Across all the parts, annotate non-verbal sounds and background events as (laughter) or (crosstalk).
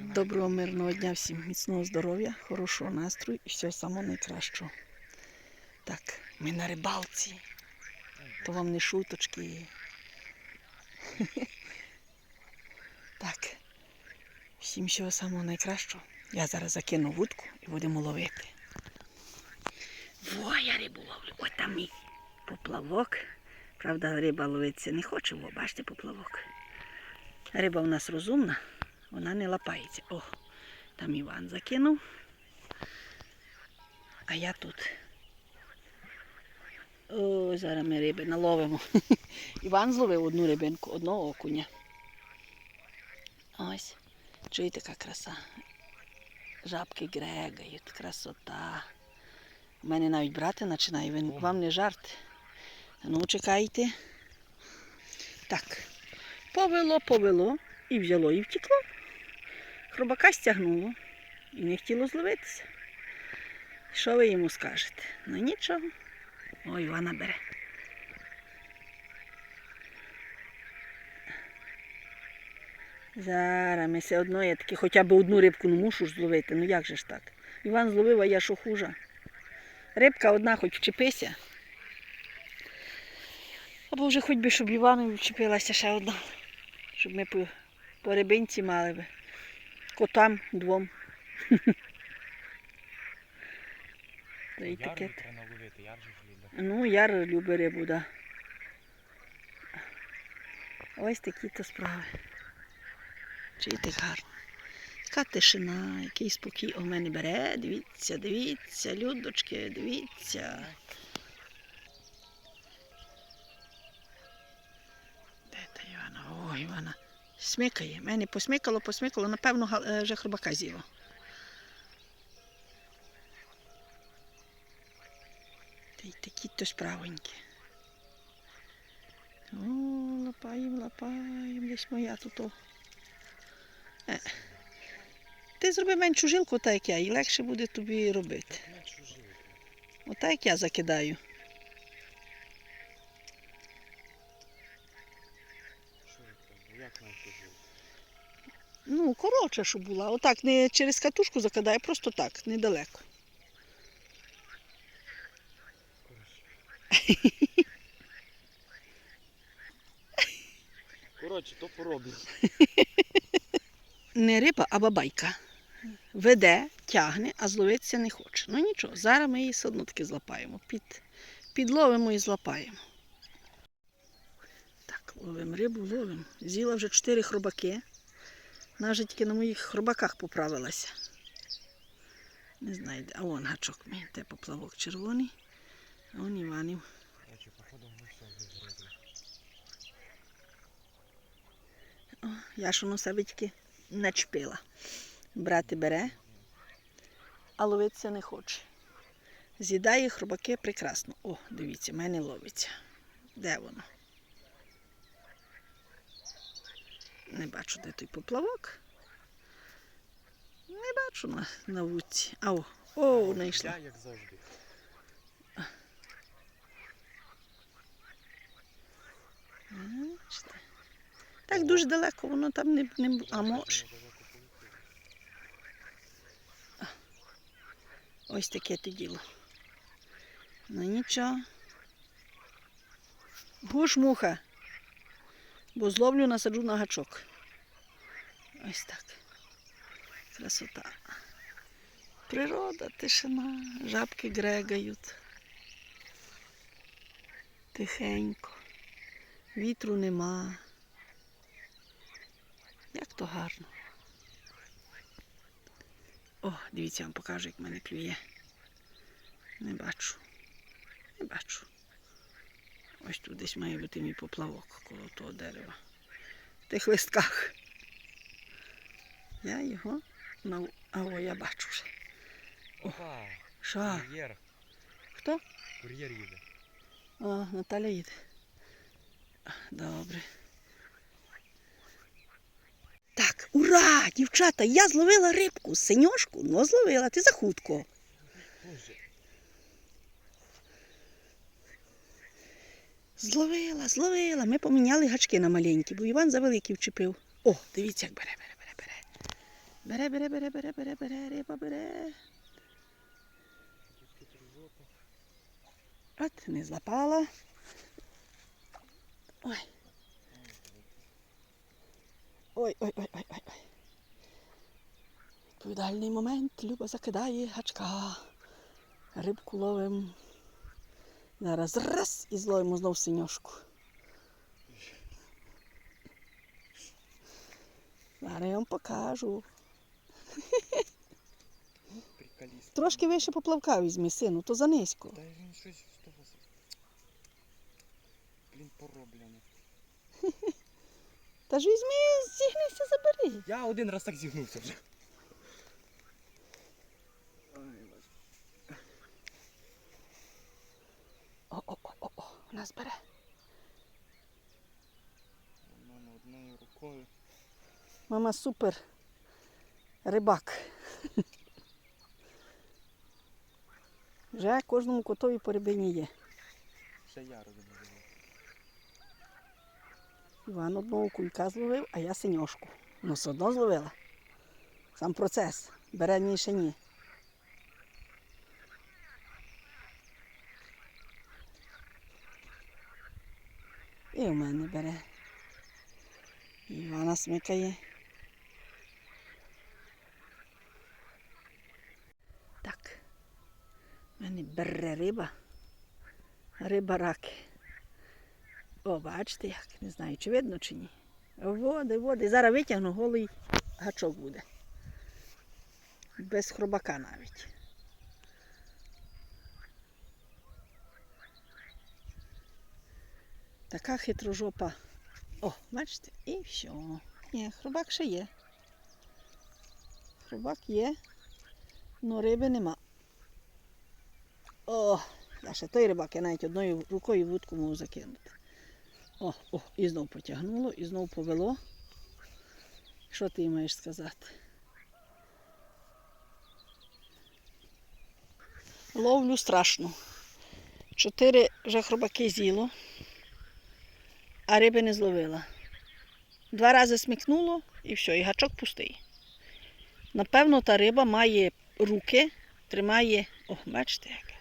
Доброго мирного дня всім, міцного здоров'я, хорошого настрою і всього самого найкращого. Так, ми на рибалці. То вам не шуточки. (laughs) Так. Всім всього самого найкращого. Я зараз закину вудку і будемо ловити. Во, я рибу ловлю. Ось там мій поплавок. Правда, риба ловитися не хоче, во, бачите поплавок. Риба у нас розумна, вона не лапається. О, там Іван закинув. А я тут. О, зараз ми риби наловимо. (laughs) Іван зловив одну рибинку, одного окуня. Ось. Чуєте, яка краса. Жабки грегають, красота. У мене навіть брати починає, він вам не жарт. Ну, чекайте. Так. Повело, повело і взяло, і втекло. Хробака стягнуло і не хотіло зловитися. Що ви йому скажете? Ну нічого. Ой, Івана бере. Зараз ми все одно я таки хоча б одну рибку не мушу ж зловити. Ну як же ж так? Іван зловив, а я що хужа. Рибка одна хоч вчепися. Або вже хоч би, щоб Івану вчепилася ще одна. Щоб ми по, по рибинці мали би. Котам двом. (laughs) Яр треба ловити, яр же любить. Ну, яр любить рибу, да. Ось такі то справи. Чи Чуєте гарно. Така тишина, який спокій у мене бере. Дивіться, дивіться, людочки, дивіться. Де та Івана? О, Івана. Смикає. Мене посмикало, посмикало, напевно, е, вже хробака з'їла. Та й такі то справонькі. О, лапаєм, лапаєм, десь моя тут. Е. Ти зроби меншу жилку, так як я, і легше буде тобі робити. Отак як я закидаю. Що я кажу? Як меншу жилку? Ну, коротше, щоб була. Отак не через катушку закидаю, просто так, недалеко. Коротше, то пороблю. Не риба, а бабайка. Веде, тягне, а зловитися не хоче. Ну нічого, зараз ми її все одно таки злапаємо. Під, підловимо і злапаємо. Так, ловимо рибу, ловимо. З'їла вже чотири хробаки. Вона тільки на моїх хробаках поправилася. Не знаю. А вон гачок мій, де поплавок червоний. А вон Іванів. О, я ж воно себе тільки начпила. Брати бере, а ловитися не хоче. З'їдає хробаки прекрасно. О, дивіться, в мене ловиться. Де воно? Не бачу, де той поплавок. Не бачу на, на вудці. А о, о, знайшла. Як завжди. Так дуже далеко, воно там не, не а може. Ось таке то діло. Ну нічого. Гуш муха. Бо зловлю насаджу на гачок. Ось так. Красота. Природа, тишина, жабки грегають. Тихенько. Вітру нема. Як то гарно. О, дивіться, я вам покажу, як мене клює. Не бачу. Не бачу. Ось тут десь має бути мій поплавок коло того дерева. В тих листках. Я його на... А о, я бачу вже. Опа, Що? кур'єр. Хто? Кур'єр їде. А, Наталя їде. Добре. Так, ура! Дівчата, я зловила рибку, синьошку, ну зловила, ти захутко. Боже, Зловила, зловила. Ми поміняли гачки на маленькі, бо Іван за великий вчепив. О, дивіться, як бере, бере, бере, бере. Бере, бере, бере, бере, бере, бере, риба бере. От, не злапала. Ой. Ой, ой, ой, ой, ой, ой. Відповідальний момент. Люба закидає гачка. Рибку ловим. Зараз раз і зловимо знов синьошку. Зараз я вам покажу. Трошки вище поплавка візьми, сину, то занизько. Та він щось 180. Блін, пороблене. Та ж візьми, зігнися, забери. Я один раз так зігнувся вже. О-о-о-о, нас бере. Мама одною рукою. Мама супер рибак. Вже кожному котові по рибині є. Ще я розумію. Іван одного кулька зловив, а я синьошку. Ну, все одно зловила. Сам процес. Бере ні ще ні. І у мене бере. І Івана смикає. Так. У мене бере риба. Риба раки. О, бачите як, не знаю, чи видно чи ні. Води, води. Зараз витягну, голий гачок буде. Без хробака навіть. Така хитрожопа. О, бачите? І все. Ні, хробак ще є. Хробак є, але риби нема. О, я ще той рибак, я навіть одною рукою вудку можу закинути. О, о, і знов потягнуло, і знов повело. Що ти маєш сказати? Ловлю страшно. Чотири вже хробаки з'їло, а риби не зловила. Два рази смикнуло і все, і гачок пустий. Напевно, та риба має руки, тримає, о, бачите як.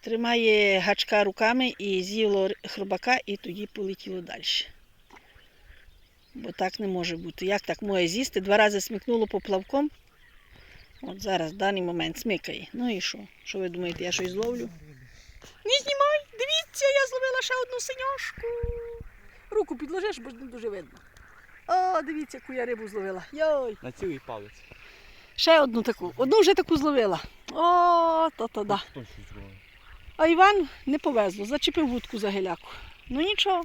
Тримає гачка руками і з'їло хробака, і тоді полетіло далі. Бо так не може бути. Як так може з'їсти? Два рази смикнуло поплавком. От зараз, в даний момент, смикає. Ну і що? Що ви думаєте, я щось зловлю? Не знімай! Дивіться, я зловила ще одну синьошку. Руку підложиш, бо ж не дуже видно. О, дивіться, яку я рибу зловила. Йой! На цілий палець. Ще одну таку. Одну вже таку зловила. О, то-то да. А Іван не повезло, зачепив вудку за геляку. Ну нічого,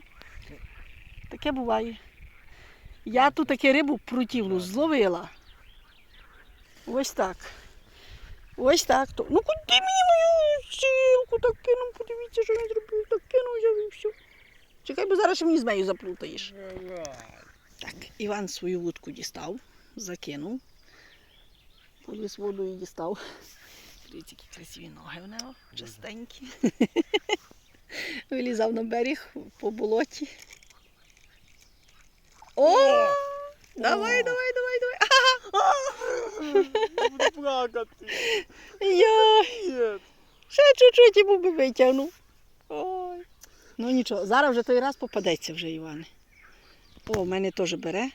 таке буває. Я тут таке рибу прутівну зловила. Ось так. Ось так. То. Ну куди мені мою сілку так кинув, подивіться, що він зробив, так кинув взяв і все. Чекай, бо зараз ще мені з нею заплутаєш. Так, Іван свою вудку дістав, закинув. Поліз воду і дістав. Дивіться, які красиві ноги в нього, чистенькі. (laughs) Вилізав на берег по болоті. О! Давай, давай, давай, (laughs) давай. Буду плакати. Я ще чуть-чуть був би витягнув. Ну нічого, зараз вже той раз попадеться вже, Іване. О, в мене теж бере.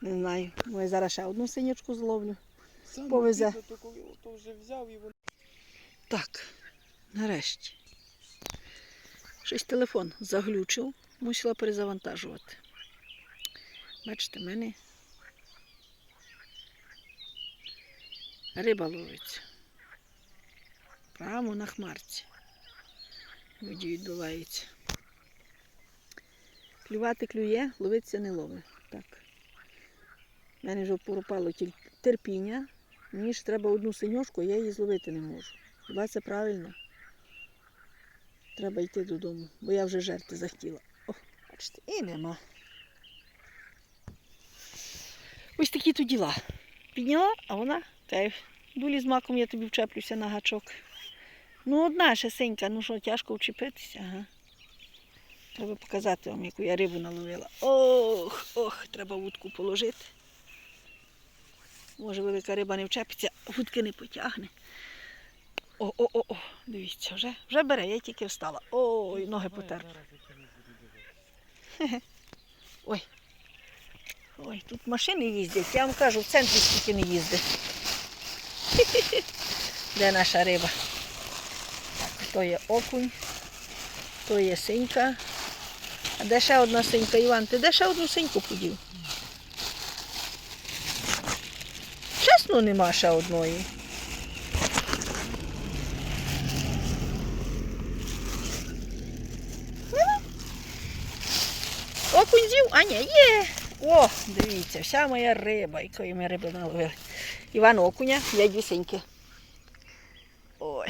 Не знаю. Ну, я зараз ще одну синячку зловлю. Саме Повезе. то коли вже взяв і воно. Так, нарешті. Щось телефон заглючив, мусила перезавантажувати. Бачите, в мене риба ловиться. Прямо на хмарці. Воді відбувається. Клювати клює, ловитися не ловить. Так. У мене вже пропало терпіння. Мені ж треба одну синьошку, я її зловити не можу. Хіба це правильно? Треба йти додому, бо я вже жерти захотіла. О, бачите, і нема. Ось такі то діла. Підняла, а вона кайф. Дулі з маком я тобі вчеплюся на гачок. Ну, одна ще синька, ну що, тяжко вчепитися, ага. Треба показати вам, яку я рибу наловила. Ох, ох, треба вудку положити. Може, велика риба не вчепиться, вудки не потягне. О, о, дивіться, вже, вже бере, я тільки встала. Ой, ноги потерпли. (laughs) Ой. Ой, тут машини їздять. Я вам кажу, в центрі скільки не їздить. (laughs) Де наша риба? То є окунь, то є синька. А де ще одна синька, Іван? Ти де ще одну синьку подів? Чесно, нема ще одної. Окунь з'їв? А ні, є. О, дивіться, вся моя риба, якої ми риби наловили. Іван окуня, я дві синьки. Ой.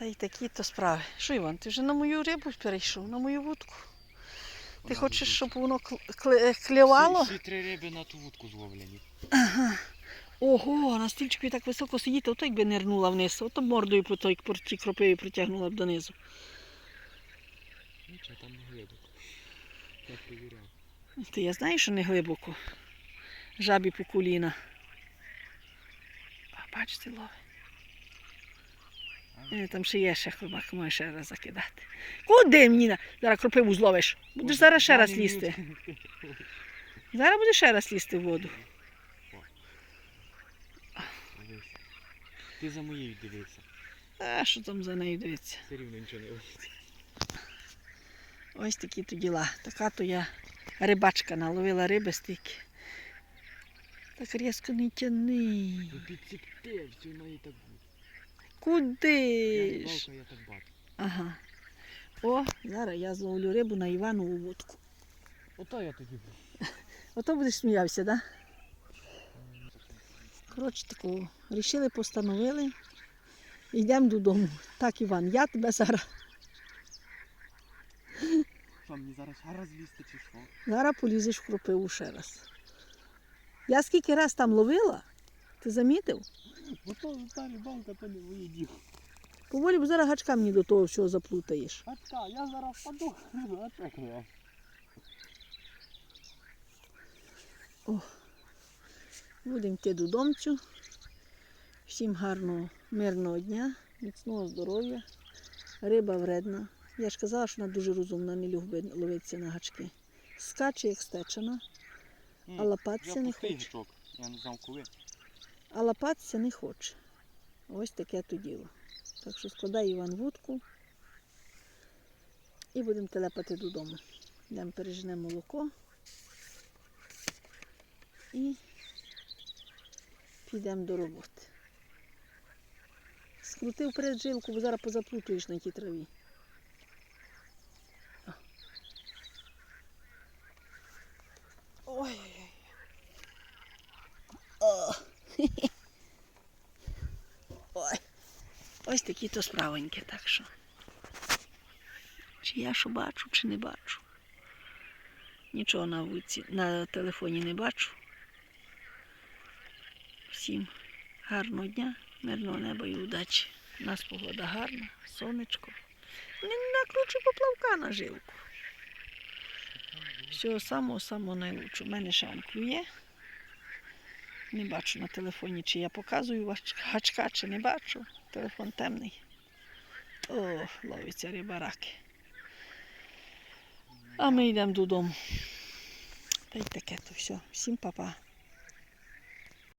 Та й такі то справи. Що, Іван, ти вже на мою рибу перейшов, на мою вудку? Ти хочеш, щоб воно кл- кле- клювало? Всі, всі три риби на ту вудку зловлені. Ого, на стільчику так високо сидіти, ото якби нирнула вниз, ото мордою по той тій кропиві протягнула б донизу. Нічого, там не глибоко. Я перевіряв. Ти я знаю, що не глибоко. Жабі по коліна. А бачите, лови. Е, Там ще є ще хлопак, може ще раз закидати. Куди мені? Зараз кропиву зловиш. Будеш зараз ще раз лізти. Зараз будеш ще раз лізти в воду. Ти за моєю дивився. А що там за нею дивиться? Все рівно нічого не вийде. Ось такі то діла. Така то я рибачка наловила риби стільки. Так різко не тяни. Ну підсікти, все має так. Куди ж? Ага. О, зараз я зловлю рибу на Іванову вудку. Ото я тоді був. (laughs) Ото будеш сміявся, так? Да? Коротше такого. Рішили, постановили. Йдемо додому. Так, Іван, я тебе зараз. Що, мені зараз ще раз лізти чи що? Зараз полізеш в кропиву ще раз. Я скільки раз там ловила, ти замітив? Бо то та рибалка, то не моє діло. Поволі, бо зараз гачка мені до того всього заплутаєш. А та, я зараз впаду. А (laughs) так не. Будемо йти додомцю. Всім гарного, мирного дня, міцного здоров'я. Риба вредна. Я ж казала, що вона дуже розумна, не любить ловитися на гачки. Скаче, як стечена, а лапатися не хоче. Я не знав коли. А лапатися не хоче. Ось таке то діло. Так що складай Іван вудку і будемо телепати додому. Йдемо переженемо молоко і підемо до роботи. Скрутив перед жилку, бо зараз позаплутуєш на тій траві. О. Ой-ой-ой. О. Ой. Ось такі то справоньки, так що. Чи я що бачу, чи не бачу. Нічого на вулиці, на телефоні не бачу. Всім гарного дня, мирного неба і удачі. У нас погода гарна, сонечко. Не накручу поплавка на жилку. Всього самого-самого найлучшого. У мене ще клює. Не бачу на телефоні, чи я показую гачка, чи не бачу. Телефон темний. О, ловиться рибараки. А ми йдемо додому. Та й таке то все. Всім па-па.